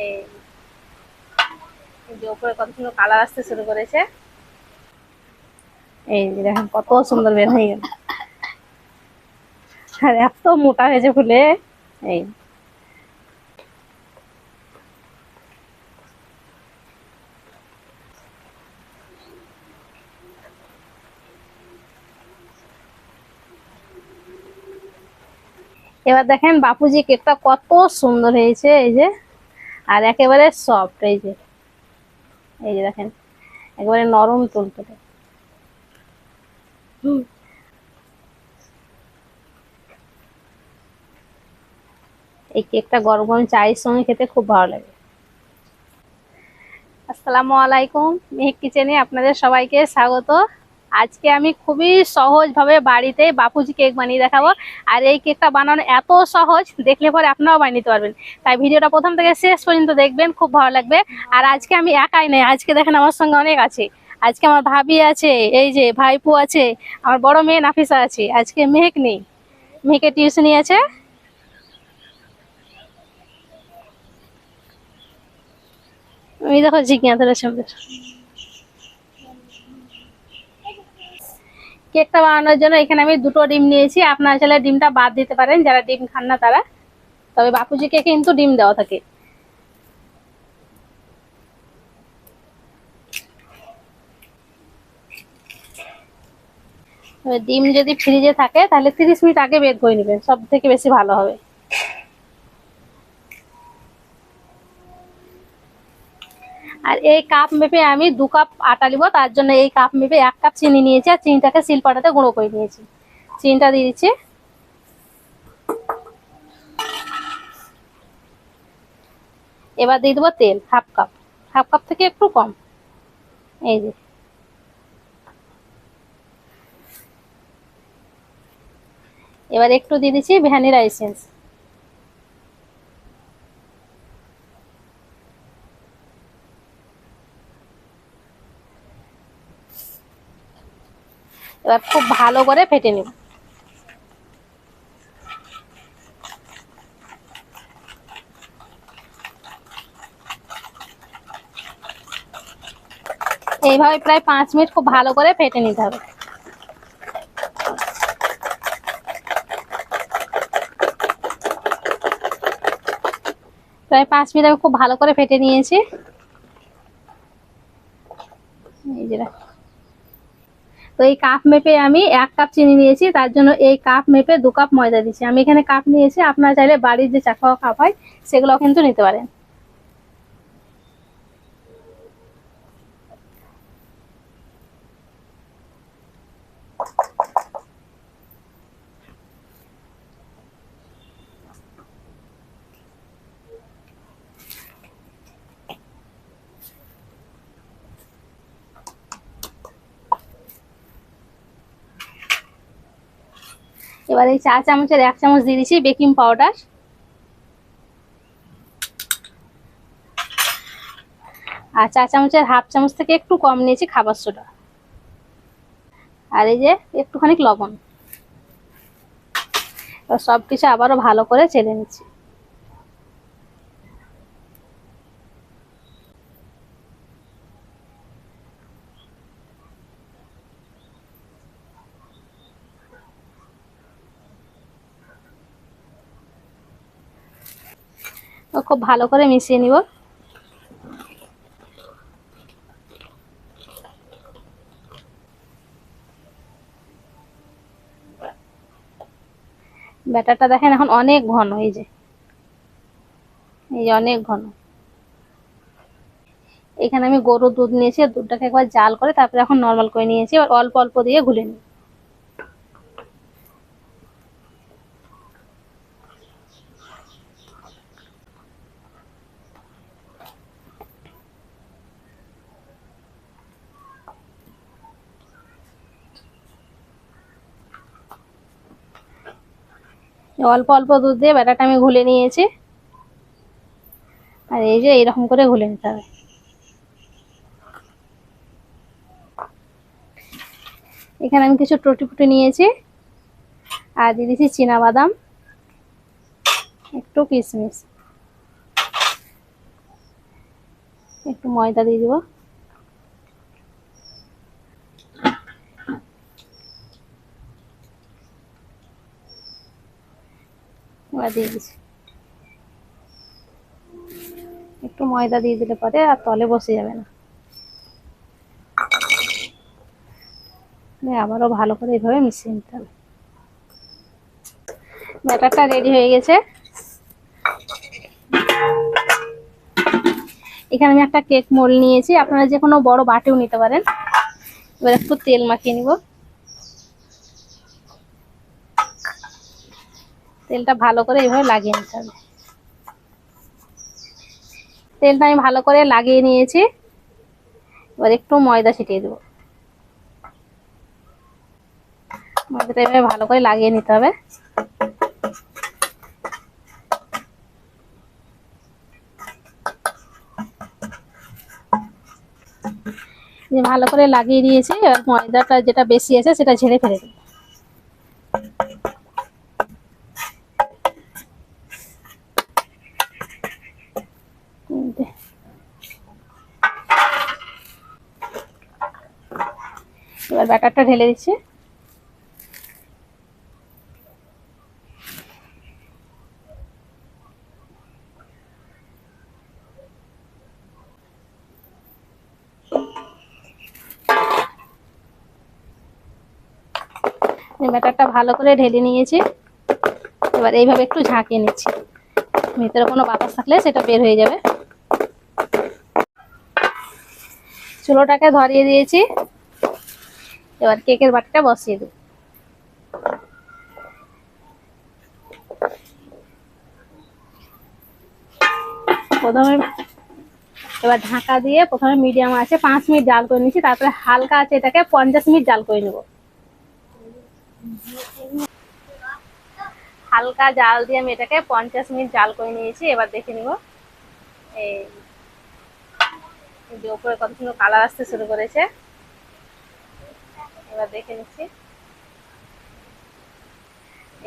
এই যে উপরে কত সুন্দর কালার আসতে শুরু করেছে। এই যে দেখেন কত সুন্দর বের হয়ে গেল। আর এত মোটা হয়েছে ফুলে। এই। এবার দেখেন বাপুজি কেকটা কত সুন্দর হয়েছে, এই যে। আর একেবারে সফট এই যে। এই যে দেখেন, একেবারে নরম তুলতুলে। হুম। এই কেকটা গরম গরম চায়ের সঙ্গে খেতে খুব ভালো লাগে। আসসালামু আলাইকুম, মেহেক কিচেনে আপনাদের সবাইকে স্বাগত। আজকে আমি খুবই সহজভাবে বাড়িতে বাপুজি কেক বানিয়ে দেখাবো। আর এই কেকটা বানানো এত সহজ, দেখলে পরে আপনারাও বানিয়ে নিতে পারবেন। তাই ভিডিওটা প্রথম থেকে শেষ পর্যন্ত দেখবেন, খুব ভালো লাগবে। আর আজকে আমি একাই নেই, আজকে দেখেন আমার সঙ্গে অনেক আছে। আজকে আমার ভাবি আছে, এই যে ভাইপু আছে, আমার বড় মেয়ে নাফিসা আছে, আজকে মেহেক নেই মেহেকের টিউশনি আছে। আমি দেখো জিজ্ঞাসার কেকটা বানানোর জন্য এখানে আমি দুটো ডিম নিয়েছি। আপনারা চাইলে ডিমটা বাদ দিতে পারেন, যারা ডিম খান না তারা। তবে বাপুজিকে কিন্তু ডিম দেওয়া থাকে। ডিম যদি ফ্রিজে থাকে, তাহলে তিরিশ মিনিট আগে বের করে নেবেন। সব থেকে বেশি ভালো হবে। আর এই কাপ মেপে আমি দু কাপ আটা নিব, তার জন্য এই কাপ মেপে এক কাপ চিনি নিয়েছি আর চিনিটাকে শিলপাটাতে গুঁড়ো করে নিয়েছি। চিনিটা দিয়ে দিচ্ছি। এবার দিয়ে দেবো তেল হাফ কাপ হাফ কাপ থেকে একটু কম। এই যে। এবার একটু দিয়ে দিচ্ছি ভ্যানিলা এসেন্স এবার খুব ভালো করে ফেটে নিব। এইভাবে প্রায় পাঁচ মিনিট খুব ভালো করে ফেটে নিতে হবে। প্রায় পাঁচ মিনিট আমি খুব ভালো করে ফেটে নিয়েছি এই যে দেখো। তো এই কাপ মেপে আমি এক কাপ চিনি নিয়েছি, তার জন্য এই কাপ মেপে দু কাপ ময়দা দিচ্ছি। আমি এখানে কাপ নিয়েছি, আপনারা চাইলে বাড়ির যে চা খাওয়া কাপ হয় সেগুলো কিন্তু নিতে পারেন। এবার এই চা চামচের এক চামচ দিয়ে দিচ্ছি বেকিং পাউডার। আর চা চামচের হাফ চামচ থেকে একটু কম নিয়েছি খাবার সোডা। আর এই যে একটুখানি লবণ। সব কিছু আবারও ভালো করে চেলে নিচ্ছি। খুব ভালো করে মিশিয়ে নিব। ব্যাটারটা দেখেন এখন অনেক ঘন, এই যে। এই যে অনেক ঘন। এখানে আমি গরুর দুধ নিয়েছি, দুধটাকে একবার জাল করে তারপরে এখন নর্মাল করে নিয়েছি, এবার অল্প অল্প দিয়ে ঘুলে নিই অল্প অল্প দুধ দিয়ে ব্যাটারটা আমি ঘুলে নিয়েছি। আর এই যে এইরকম করে ঘুলে নিতে হবে। এখানে আমি কিছু টুটি ফুটি নিয়েছি। আর দিয়ে দিয়েছি চীনা বাদাম একটু কিশমিশ। একটু ময়দা দিয়ে দিব। এবার দিয়ে দিচ্ছি একটু ময়দা দিয়ে দিলে পরে আর তলে বসে যাবে না। আবারও ভালো করে এইভাবে মিশিয়ে নিতে হবে। ব্যাটারটা রেডি হয়ে গেছে। এখানে আমি একটা কেক মোল নিয়েছি। আপনারা যে কোনো বড় বাটিও নিতে পারেন। এবার একটু তেল মাখিয়ে নিব। তেলটা ভালো করে এইভাবে লাগিয়ে নিতে হবে। তেলটা আমি ভালো করে লাগিয়ে নিয়েছি। এবার একটু ময়দা ছিটিয়ে দেবো। ময়দাটা এভাবে ভালো করে লাগিয়ে নিতে হবে। ভালো করে লাগিয়ে দিয়েছি এবার ময়দাটা যেটা বেশি আছে সেটা ঝেড়ে ফেলে দেবো তিনটে। এবার ব্যাটারটা ঢেলে দিচ্ছি। ব্যাটারটা ভালো করে ঢেলে নিয়েছি। এবার এইভাবে একটু ঝাঁকিয়ে নিচ্ছি। ভিতরে কোনো বাতাস থাকলে সেটা বের হয়ে যাবে। চুলোটাকে ধরিয়ে দিয়েছি। এবার কেকের বাটিটা বসিয়ে দেব প্রথমে এবার ঢাকা দিয়ে প্রথমে মিডিয়াম আছে পাঁচ মিনিট জাল করে নিচ্ছি, তারপরে হালকা আছে এটাকে পঞ্চাশ মিনিট জাল করে নেব। হালকা জাল দিয়ে আমি এটাকে পঞ্চাশ মিনিট জাল করে নিয়েছি, এবার দেখে নিব। এই যে উপরে কত সুন্দর কালার আসতে শুরু করেছে। এবার দেখে নিচ্ছি।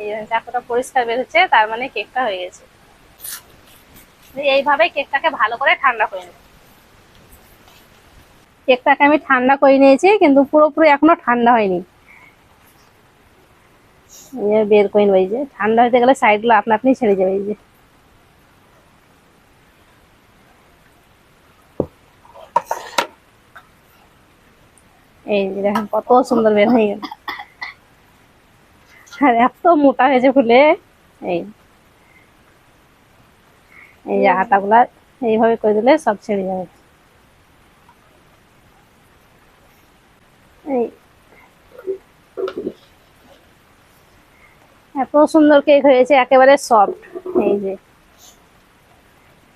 এই চাকুটা পরিষ্কার বের তার মানে কেকটা হয়ে গেছে। এইভাবে কেকটাকে ভালো করে ঠান্ডা করে নেব। কেকটাকে আমি ঠান্ডা করে নিয়েছি, কিন্তু পুরোপুরি এখনও ঠান্ডা হয়নি। বের করে নেব, এই যে। ঠান্ডা হতে গেলে সাইডগুলো আপনা আপনি ছেড়ে যাবে এই যে। এই যে দেখেন কত সুন্দর বের হয়ে গেল। আর, এত মোটা হয়েছে ফুলে। এই। এই যে আটাগুলা এইভাবে করে দিলে সব ছেড়ে যাবে। এই। এত সুন্দর কেক হয়েছে, একেবারে সফট এই যে।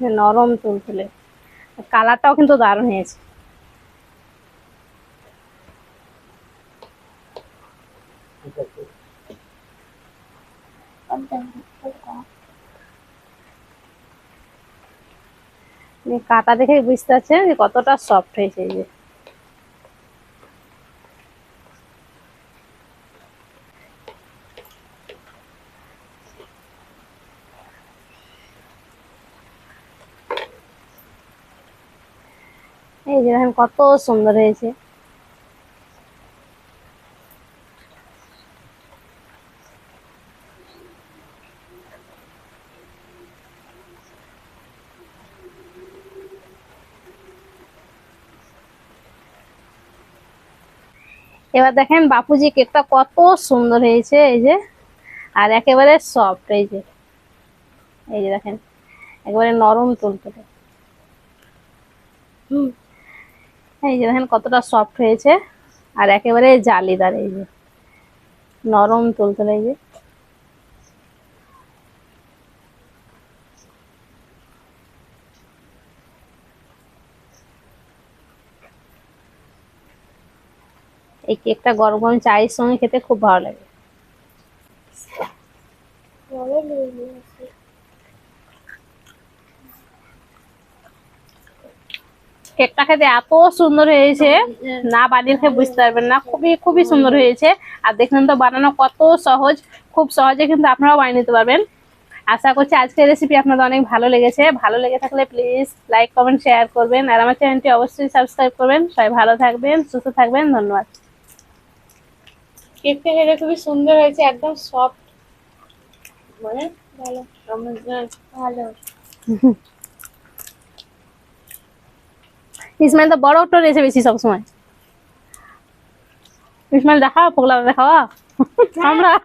নরম তুলতুলে কালারটাও কিন্তু দারুণ হয়েছে। কাটা দেখে বুঝতে পারছেন যে কতটা সফট হয়েছে যে। এই যে কত সুন্দর হয়েছে। এবার দেখেন বাপুজি কেকটা কত সুন্দর হয়েছে, এই যে। আর একেবারে সফট এই যে। এই যে দেখেন, একেবারে নরম তুলতুলে। হুম। এই যে দেখেন কতটা সফট হয়েছে, আর একেবারে জালিদার, এই যে। নরম তুলতুলে, এই যে। এই কেকটা গরম গরম চায়ের সঙ্গে খেতে খুব ভালো লাগে। কেকটা খেতে এত সুন্দর হয়েছে, না বানিয়ে খেয়ে বুঝতে পারবেন না। খুবই খুবই সুন্দর হয়েছে। আর দেখলেন তো, বানানো কত সহজ, খুব সহজে কিন্তু আপনারাও বানিয়ে নিতে পারবেন। আশা করছি আজকের রেসিপি আপনাদের অনেক ভালো লেগেছে। ভালো লেগে থাকলে প্লিজ লাইক কমেন্ট শেয়ার করবেন। আর আমার চ্যানেলটি অবশ্যই সাবস্ক্রাইব করবেন। সবাই ভালো থাকবেন, সুস্থ থাকবেন। ধন্যবাদ। কেকটা খেতে খুবই সুন্দর হয়েছে একদম সফট মানে ভালো। ভালো। ইসমাইল তো বড় ওটো রয়েছে বেশি সবসময়। ইসমাইল দেখাও পোগলা দেখাও আমরা